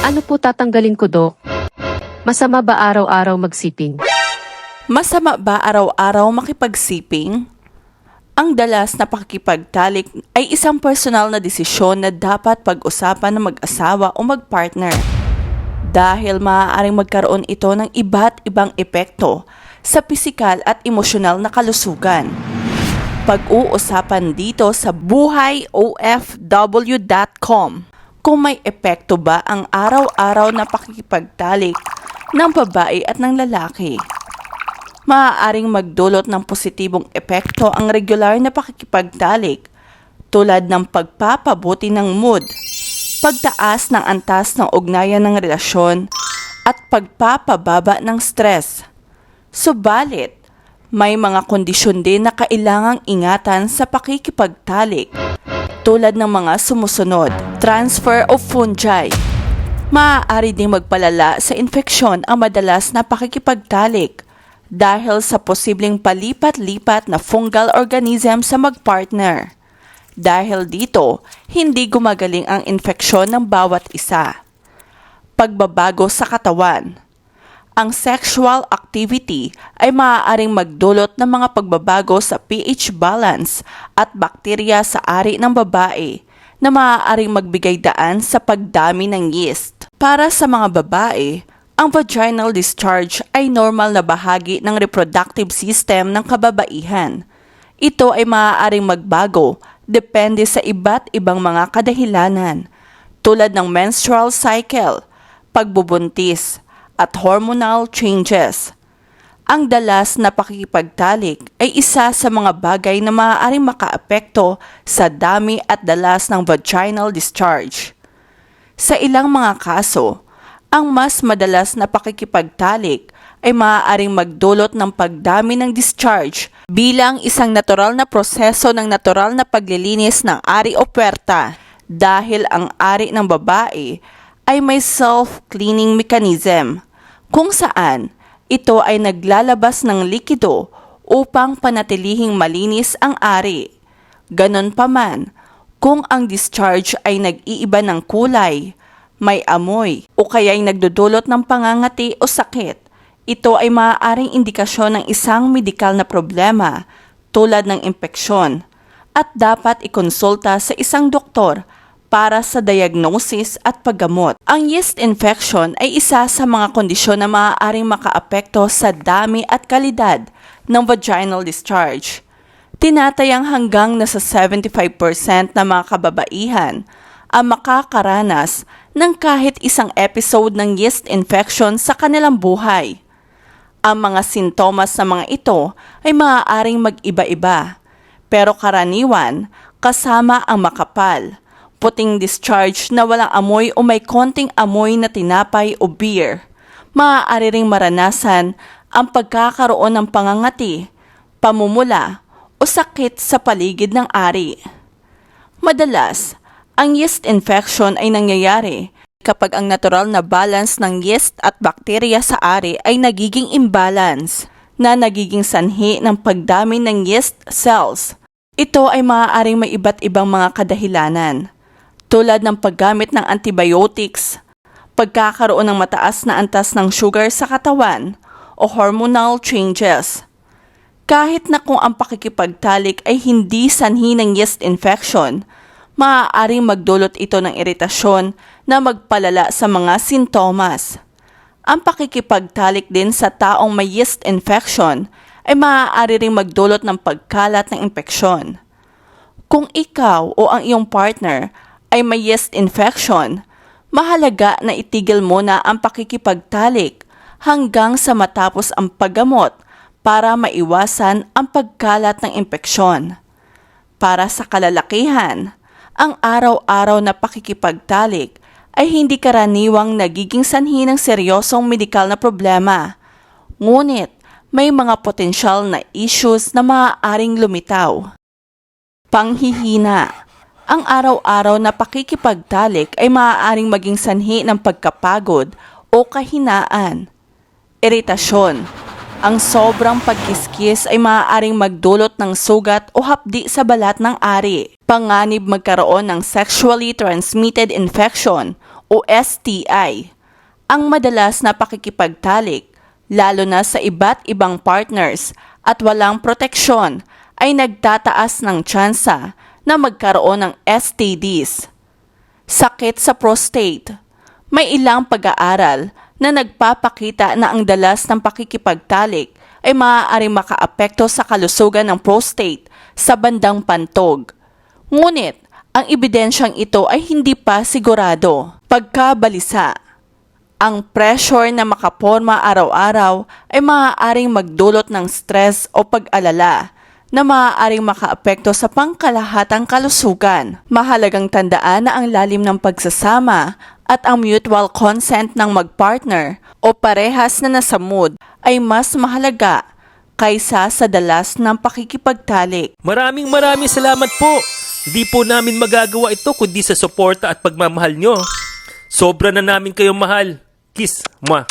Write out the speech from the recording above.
Ano po tatanggalin ko, Dok? Masama ba araw-araw magsiping? Masama ba araw-araw makipagsiping? Ang dalas na pakikipagtalik ay isang personal na desisyon na dapat pag-usapan ng mag-asawa o mag-partner. Dahil maaaring magkaroon ito ng iba't ibang epekto sa pisikal at emosyonal na kalusugan. Pag-uusapan dito sa buhayofw.com kung may epekto ba ang araw-araw na pakikipagtalik ng babae at ng lalaki maaaring magdulot ng positibong epekto ang regular na pakikipagtalik tulad ng pagpapabuti ng mood, pagtaas ng antas ng ugnayan ng relasyon, at pagpapababa ng stress. Subalit, may mga kondisyon din na kailangang ingatan sa pakikipagtalik tulad ng mga sumusunod, transfer of fungi. Maaari ding magpalala sa infeksyon ang madalas na pakikipagtalik dahil sa posibleng palipat-lipat na fungal organism sa magpartner. Dahil dito, hindi gumagaling ang infeksyon ng bawat isa. Pagbabago sa katawan. Ang sexual activity ay maaaring magdulot ng mga pagbabago sa pH balance at bakterya sa ari ng babae na maaaring magbigay daan sa pagdami ng yeast. Para sa mga babae, ang vaginal discharge ay normal na bahagi ng reproductive system ng kababaihan. Ito ay maaaring magbago depende sa iba't ibang mga kadahilanan tulad ng menstrual cycle, pagbubuntis, at hormonal changes. Ang dalas na pakikipagtalik ay isa sa mga bagay na maaaring makaapekto sa dami at dalas ng vaginal discharge. Sa ilang mga kaso, ang mas madalas na pakikipagtalik ay maaaring magdulot ng pagdami ng discharge bilang isang natural na proseso ng natural na paglilinis ng ari o puwerta dahil ang ari ng babae ay may self-cleaning mechanism kung saan ito ay naglalabas ng likido upang panatilihing malinis ang ari. Ganon pa man, kung ang discharge ay nag-iiba ng kulay, may amoy o kaya'y nagdudulot ng pangangati o sakit. Ito ay maaaring indikasyon ng isang medikal na problema tulad ng impeksyon at dapat ikonsulta sa isang doktor para sa diagnosis at paggamot. Ang yeast infection ay isa sa mga kondisyon na maaaring makaapekto sa dami at kalidad ng vaginal discharge. Tinatayang hanggang nasa 75% ng mga kababaihan ang makakaranas ng kahit isang episode ng yeast infection sa kanilang buhay. Ang mga sintomas sa mga ito ay maaaring mag-iba-iba, pero karaniwan kasama ang makapal, puting discharge na walang amoy o may konting amoy na tinapay o beer. Maaari ring maranasan ang pagkakaroon ng pangangati, pamumula o sakit sa paligid ng ari. Madalas, ang yeast infection ay nangyayari kapag ang natural na balance ng yeast at bakterya sa ari ay nagiging imbalance na nagiging sanhi ng pagdami ng yeast cells. Ito ay maaaring may iba't ibang mga kadahilanan tulad ng paggamit ng antibiotics, pagkakaroon ng mataas na antas ng sugar sa katawan o hormonal changes. Kahit na kung ang pakikipagtalik ay hindi sanhi ng yeast infection, maaaring magdulot ito ng iritasyon na magpalala sa mga sintomas. Ang pakikipagtalik din sa taong may yeast infection ay maaari ring magdulot ng pagkalat ng impeksyon. Kung ikaw o ang iyong partner ay may yeast infection, mahalaga na itigil muna ang pakikipagtalik hanggang sa matapos ang paggamot para maiwasan ang pagkalat ng impeksyon. Para sa kalalakihan, ang araw-araw na pakikipagtalik ay hindi karaniwang nagiging sanhi ng seryosong medikal na problema. Ngunit, may mga potensyal na issues na maaaring lumitaw. Panghihina Ang araw-araw na pakikipagtalik ay maaaring maging sanhi ng pagkapagod o kahinaan. Iritasyon ang sobrang pagkiskis ay maaaring magdulot ng sugat o hapdi sa balat ng ari. Panganib magkaroon ng sexually transmitted infection o STI, ang madalas na pakikipagtalik, lalo na sa iba't ibang partners at walang proteksyon ay nagtataas ng tsansa na magkaroon ng STDs. Sakit sa prostate. May ilang pag-aaral na nagpapakita na ang dalas ng pakikipagtalik ay maaaring makaapekto sa kalusugan ng prostate sa bandang pantog. Ngunit, ang ebidensyang ito ay hindi pa sigurado. Pagkabalisa, ang pressure na makaporma araw-araw ay maaaring magdulot ng stress o pag-alala na maaaring makaapekto sa pangkalahatang kalusugan. Mahalagang tandaan na ang lalim ng pagsasama at ang mutual consent ng magpartner o parehas na nasa mood ay mas mahalaga kaysa sa dalas ng pakikipagtalik. Maraming maraming salamat po. Hindi po namin magagawa ito kundi sa suporta at pagmamahal nyo. Sobra na namin kayong mahal. Kiss. Mwah.